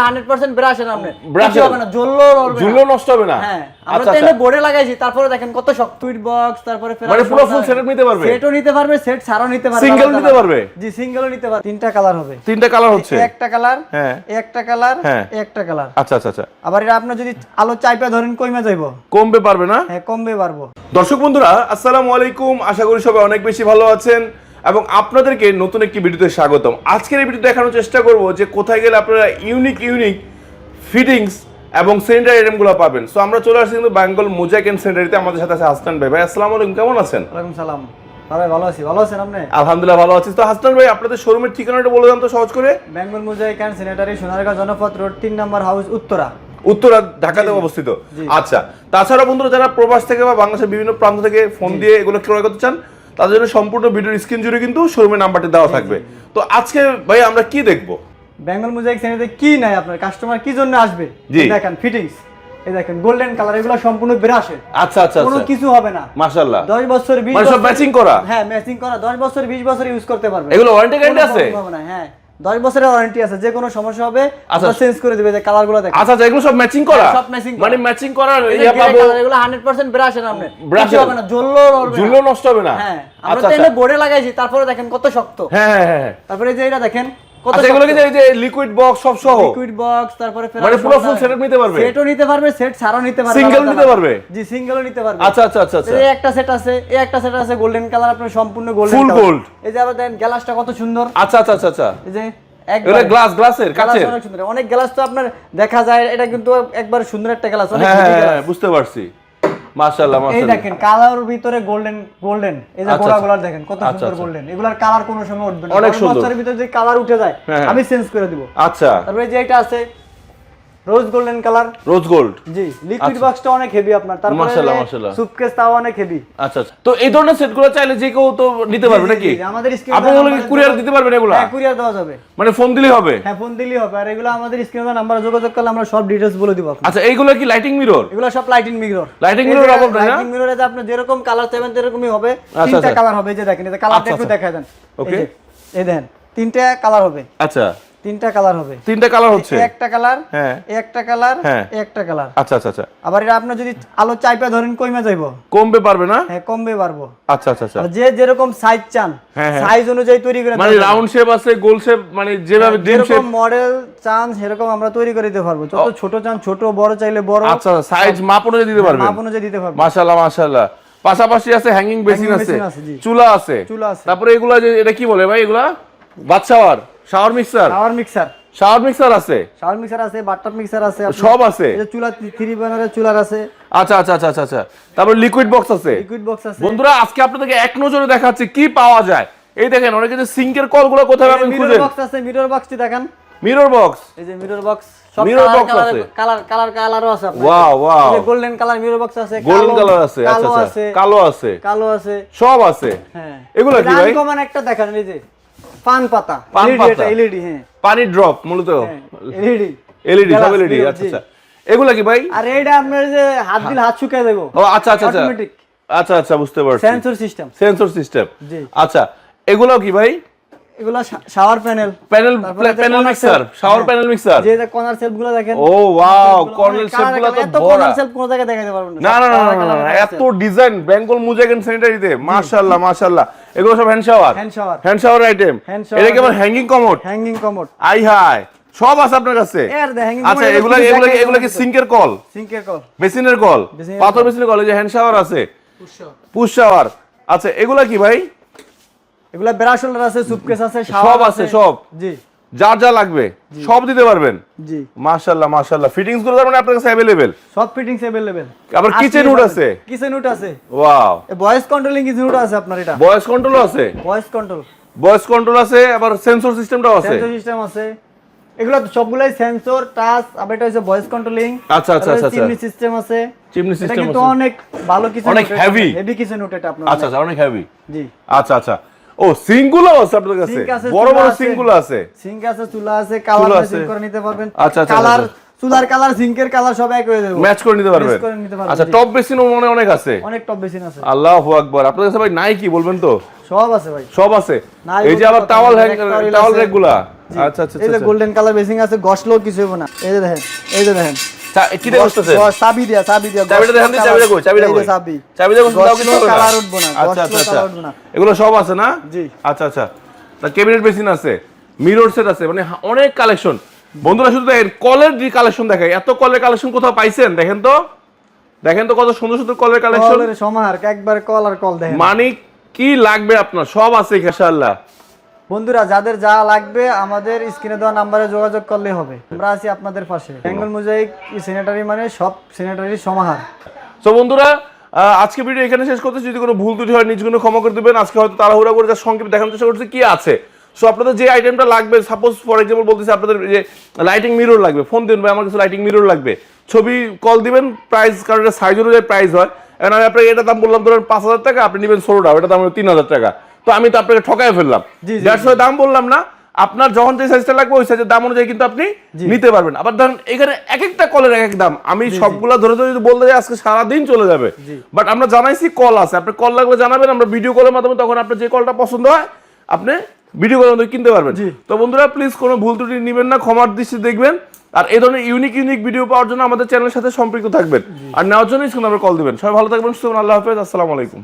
100% ব্রাশের আপনি Brush হবে না জ্বললো নড়বে নষ্ট হবে না? হ্যাঁ আমরা আচ্ছা তো আচ্ছা। বোর্ডে লাগাইছি তারপরে দেখেন কত শক্ত টুইট বক্স তারপরে মানে পুরো full setup নিতে পারবে? সেটও নিতে পারবে সেট ছাড়াও নিতে পারবে Single নিতে পারবে? জি সিঙ্গেলও নিতে পারবে। তিনটা কালার হবে। তিনটা কালার হচ্ছে? একটা কালার হ্যাঁ। একটা কালার হ্যাঁ। একটা কালার আচ্ছা আচ্ছা আচ্ছা। আবার এটা আপনি যদি আলো চাইপা ধরেন কইমা যাইবো। কমবে পারবে না? হ্যাঁ কমবে পারব। দর্শক বন্ধুরা আসসালামু আলাইকুম। আশা করি সবাই অনেক বেশি ভালো আছেন। এবং আপনাদেরকে নতুন একটি ভিডিওতে স্বাগতম। আজকের এই ভিডিও দেখানোর চেষ্টা করব যে কোথায় গেলে আপনারা ইউনিক ইউনিক ফিটিংস এবং সেন্টার আইটেমগুলো পাবেন। সো আমরা চলে আসছি কিন্তু বেঙ্গল মোজাইক এন্ড সেন্টারিতে আমাদের সাথে আছে হাসান ভাই। ভাই আসসালামু আলাইকুম। কেমন আছেন? ওয়ালাইকুম সালাম। ভাই ভালো আছি। ভালো আছেন আপনি? আলহামদুলিল্লাহ ভালো আছি। তো হাসান ভাই আপনাদের শোরুমের ঠিকানাটা বলে দেন তো সহজ করে। Bengal মুজাহিক and sanitary Sonargaon Janapath road তিন নম্বর হাউস উত্তরা। উত্তরা ঢাকাতে অবস্থিত। আচ্ছা তাছাড়া বন্ধুরা যারা প্রবাস থেকে বা বাংলাদেশের বিভিন্ন প্রান্ত থেকে ফোন দিয়ে এগুলো ক্রয় করতে চান তাদের জন্য সম্পূর্ণ ভিডিওর স্ক্রিন জুড়ে কিন্তু শোরুমের নাম্বারটি দেওয়া থাকবে। তো আজকে ভাই আমরা কি দেখব? বেঙ্গল মোজাইক শ্রেণীতে কি নাই আপনার? কাস্টমার কি জন্য আসবে। দেখেন ফিটিংস এই দেখেন গোল্ডেন কালার এগুলো সম্পূর্ণ ব্রাশের আচ্ছা আচ্ছা কোনো আচ্ছা কিছু হবে না। মাশাআল্লাহ। দশ বছর বিশ মানে সব বছর- ম্যাচিং করা? হ্যাঁ ম্যাচিং করা। দশ বছর বিশ বছর ইউজ করতে পারবে। এগুলো ওয়ারেন্টি গ্যারান্টি আছে? problem হবে না, হ্যাঁ। দশ বছরের ওয়ারেন্টি আছে যে কোনো সমস্যা হবে আমরা চেঞ্জ করে দিবে যে কালারগুলো দেখেন। আচ্ছা আচ্ছা এগুলো সব ম্যাচিং করা? হ্যাঁ, সব ম্যাচিং মানে ম্যাচিং করার ইয়া পাবো? এগুলো 100% ব্রাশ এর আপনি ব্রাশ হবে না জ্বললো হবে। ঝুললেও নষ্ট হবে না? হ্যাঁ আমরা আচ্ছা তো এটা বোর্ডে লাগাইছি তারপরে দেখেন কত শক্ত। হ্যাঁ হ্যাঁ হ্যাঁ। তারপরে এই যে এটা দেখেন আচ্ছা এগুলো কি এই যে লিকুইড বক্স সব সহ। লিকুইড বক্স তারপরে মানে পুরো full setup নিতে পারবে? সেটও নিতে পারবে সেট ছাড়াও নিতে পারবে Single নিতে পারবে? জি সিঙ্গেলও নিতে পারবে। আচ্ছা আচ্ছা এই একটা সেট আছে এই একটা সেট আছে গোল্ডেন কালার আপনার সম্পূর্ণ গোল্ডেন Full gold। এই যে আবার দেখেন গ্লাসটা কত সুন্দর। আচ্ছা আচ্ছা আচ্ছা আচ্ছা। এই যে একবার গ্লাস গ্লাসের কাচের। অনেক সুন্দর। অনেক গ্লাস তো আপনার দেখা যায় এটা কিন্তু একবার সুন্দর একটা গ্লাস অনেক হ্যাঁ হ্যাঁ। হ্যাঁ, বুঝতে পারছি। মাশাআল্লাহ এই দেখেন কালার ভিতরে গোল্ডেন গোল্ডেন এই যে আচ্ছা, গোড়া আচ্ছা। দেখেন কত আচ্ছা, সুন্দর। গোল্ডেন এগুলার কালার কোনো সময় উঠবে না অনেক সুন্দর। ভিতরে যদি কালার উঠে যায় হ্যাঁ, হ্যাঁ। আমি চেঞ্জ করে দিব আচ্ছা তারপরে যে এটা আছে rose golden colour rose gold জি লিকুইড আচ্ছা। বক্সটা অনেক হেভি আপনার। তারপরে মাশাআল্লাহ, মাশাআল্লাহ। সুটকেস তাও অনেক হেভি আচ্ছা আচ্ছা। তো এই ধরনের সেটগুলো চাইলে যে কেউ তো নিতে পারবে নাকি? আমাদের স্ক্রিনে আপনি এগুলো কুরিয়ার দিতে পারবেন এগুলো? হ্যাঁ কুরিয়ার দেওয়া যাবে। মানে ফোন দিলেই হবে? হ্যাঁ ফোন দিলেই হবে। আর এগুলো আমাদের স্ক্রিনে নাম্বার যোগাযোগ করলে আমরা সব ডিটেইলস বলে দিব আচ্ছা এইগুলো কি লাইটিং মিরর এগুলো সব লাইটিং মিরর Lighting mirror অভাব না? লাইটিং মিররে যে আপনি যেরকম কালার চাইবেন সেরকমই হবে। আচ্ছা, তিনটা আচ্ছা। কালার হবে যে দেখেন এই কালারটা আচ্ছা, একটু আচ্ছা। দেখায় দেন। Okay. এই দেখেন তিনটা কালার হবে। আচ্ছা। তিনটা কালার হবে। তিনটা কালার হচ্ছে? একটা কালার হ্যাঁ। একটা কালার হ্যাঁ। একটা কালার। আচ্ছা আচ্ছা আচ্ছা। আবার এটা আপনি যদি আলো চাইপা ধরেন কইমা যাইবো? কমবে পারবে না? হ্যাঁ কমবে পারব। আচ্ছা আচ্ছা আচ্ছা। যে যেরকম সাইজ চান হ্যাঁ, হ্যাঁ। সাইজ অনুযায়ী তৈরি করে মানে রাউন্ড শেপ আছে গোল শেপ মানে যেভাবে ড্রিম শেপ মডেল চান সেরকম আমরা তৈরি করে দিতে পারব। যত ছোট চান ছোট বড় চাইলে বড়। আচ্ছা সাইজ মাপ অনুযায়ী দিতে পারবেন? মাপ অনুযায়ী দিতে পারব। মাশাআল্লাহ মাশাআল্লাহ। পাশাপাশি আছে হ্যাঙ্গিং বেসিন আছে। চুলা আছে। চুলা আছে। তারপরে এগুলা যে এটা কি বলে ভাই এগুলা? Bath shower mixer shower mixer shower mixer আছে? শাওয়ার মিক্সার আছে বাটটাপ মিক্সার আছে সব আছে? এই চুলা থ্রি বার্নারের চুলার আছে। আচ্ছা আচ্ছা আচ্ছা আচ্ছা আচ্ছা। তারপর লিকুইড বক্স আছে? লিকুইড বক্স আছে। বন্ধুরা আজকে আপনাদেরকে এক নজরে দেখাচ্ছি কি পাওয়া যায়। এই দেখেন অনেকে যে সিঙ্কের কলগুলো কোথায় পাবেন মিরর বক্স আছে মিরর বক্সটি দেখেন। মিরর বক্স এই যে মিরর বক্স সব Mirror কালার আছে। কালার কালার কালারও আছে আপনার। Wow, wow. Golden colour mirror box আছে গোল্ডেন কালার আছে আচ্ছা কালো আচ্ছা। আছে কালো আছে। কালো আছে। সব আছে। হ্যাঁ। এগুলো কি ভাই? কমান একটা দেখেন এই যে। পান পাতা। পান পাতা। এলইডি হ্যাঁ। পানি ড্রপ মূলত। এলইডি। এলইডি সব এলইডি আচ্ছা আচ্ছা। এগুলা কি ভাই? আর এইটা আপনার যে হাত দিলে হাত শুকায় দেবো ও আচ্ছা আচ্ছা আচ্ছা। অটোমেটিক আচ্ছা আচ্ছা বুঝতে পারছি। সেন্সর সিস্টেম সেন্সর সিস্টেম জি। আচ্ছা এগুলো কি ভাই? এগুলো shower panel panel panel mixer shower. Panel mixer যে যে কর্নার সেলফগুলো দেখেন ও ওয়াও কর্নার তো এত কর্নার সেলফ কোনো জায়গায় দেখাতে পারবেন না? না না না, এত ডিজাইন বেঙ্গল স্যানিটারিতে মাশাআল্লাহ মাশাআল্লাহ। এগুলো সব hand shower hand shower hand shower item এটা কি আবার হ্যাঙ্গিং কমোড হ্যাঙ্গিং কমোড আই হাই সব আছে আপনার কাছে? আচ্ছা এগুলা এগুলা এগুলা কি সিঙ্কের কল সিঙ্কের কল বেসিনের কল পাথর বেসিনের কল এই যে হ্যান্ড শাওয়ার আছে। পুশ শাওয়ার আচ্ছা এগুলা কি ভাই? এগুলা ব্রাশ হোল্ডার আছে সুটকেস আছে সব শাওয়ার আছে, সব। জি যার যা লাগবে সব দিতে পারবেন জি মাশাআল্লাহ মাশাআল্লাহ ফিটিংস গুলো তার মানে আপনার কাছে अवेलेबल সব ফিটিংস अवेलेबल আবার কিচেন হুড আছে কিচেন হুড আছে wow voice controlling kitchen hood আছে আপনার এটা ভয়েস কন্ট্রোল আছে ভয়েস কন্ট্রোল ভয়েস কন্ট্রোল আছে আবার সেন্সর সিস্টেমটাও আছে সেন্সর সিস্টেম আছে এগুলো সবগুলাই সেন্সর টাচ আবার এটা হচ্ছে ভয়েস কন্ট্রোলিং আচ্ছা, আচ্ছা, আচ্ছা, আচ্ছা। চিমনি সিস্টেম আছে চিমনি এটা সিস্টেম কিন্তু আছে অনেক ভালো কিছু অনেক heavy। হেভি কিচেন হুড এটা আপনার আচ্ছা আচ্ছা অনেক হেভি জি আচ্ছা আচ্ছা ও সিঙ্গুলো আছে আপনার কাছে? বড় বড় আছে। সিঙ্গুলো আছে। সিঙ্ক আছে চুলা আছে কালার করে নিতে পারবেন। আচ্ছা, আচ্ছা, কালার আচ্ছা। চুলার কালার জিঙ্কের কালার সব এক হয়ে যাবে। ম্যাচ করে নিতে পারবেন। আচ্ছা। টপ বেসিনও মনে অনেক আছে। অনেক টপ বেসিন আছে। আল্লাহু আকবার। আপনাদের কাছে ভাই নাই কি বলবেন তো? সব আছে ভাই। সব আছে? এই যে আবার টাওয়াল হ্যাং টাওয়াল আচ্ছা আচ্ছা এই যে আচ্ছা। গোল্ডেন কালার বেসিং আছে গসলো কিছু হবে না। এই যে দেখেন এই যে দেখেন। কি বসতেছে চাবি দিয়া চাবি দিয়া চাবিটা দেখান দিই চাবিটা কই চাবিটা এই কই? চাবি। চাবিটা দাও কিন্তু কালার উঠবো না আচ্ছা আচ্ছা আচ্ছা। এগুলো সব আছে না? জি। আচ্ছা আচ্ছা। তা ক্যাবিনেট বেসিন আছে মিরর সেট আছে মানে অনেক কালেকশন বন্ধুরা শুধু দেখেন কলের যে কালেকশন দেখায় এত কলের কালেকশন কোথাও পাইছেন? দেখেন তো। দেখেন তো কত সুন্দর সুন্দর কলের কালেকশন একবার কল আর কল দেখেন। মানে কি লাগবে আপনার? সব আছে ইনশাআল্লাহ। বন্ধুরা, যাদের যা লাগবে আমাদের স্ক্রিনে দেওয়া নাম্বারে যোগাযোগ করলে হবে। আমরা আছি আপনাদের পাশে। বেঙ্গল মোজাইক স্যানিটারি মানে সব স্যানিটারি সমাহার। তো বন্ধুরা আজকে ভিডিও এখানে শেষ করতে যদি কোনো ভুল ত্রুটি হয়, নিজে কোনো ক্ষমা করে দেবেন। আজকে হয়তো তাড়াহুড়া করে যা সংক্ষেপ দেখানোর চেষ্টা করছে কি আছে? সো আপনাদের যে আইটেমটা লাগবে সাপোজ ফর এক্সাম্পল বলতেছি আপনাদের যে লাইটিং মিরর লাগবে ফোন দিন ভাই, আমার কিছু লাইটিং মিরর লাগবে। ছবি কল দিবেন প্রাইস কারণ এটা সাইজ অনুযায়ী প্রাইস হয়। এখন আমি আপনাকে এটা দাম বললাম, ধরেন পাঁচ হাজার টাকা, আপনি নেবেন ষোলোটা এটা দাম তিন হাজার টাকা। তো আমি তো আপনাকে ঠকায় ফেললাম। যার দাম বললাম না। আপনার যখন যে সাইজটা লাগবে ওই সাইজের দাম অনুযায়ী কিন্তু আপনি নিতে পারবেন। আবার ধরেন এখানে এক একটা কলের এক এক দাম আমি সবগুলা ধরে ধরে যদি বলতে যাই আজকে সারাদিন চলে যাবে। বাট আমরা জানাইছি কল আছে। আপনি কল লাগলে জানাবেন আমরা ভিডিও কলের মাধ্যমে তখন আপনার যে কলটা পছন্দ হয় আপনি ভিডিও কলের মাধ্যমে কিনতে পারবেন। তো বন্ধুরা প্লিজ কোনো ভুল ত্রুটি নেবেন না ক্ষমার দৃষ্টি দেখবেন। আর এই ধরনের ইউনিক ইউনিক ভিডিও পাওয়ার জন্য আমাদের চ্যানেলের সাথে সম্পৃক্ত থাকবেন। আর নেওয়ার জন্য স্ক্রিন আমরা কল দিবেন। সবাই ভালো থাকবেন সুস্থ আল্লাহ হাফেজ। আসসালামু আলাইকুম।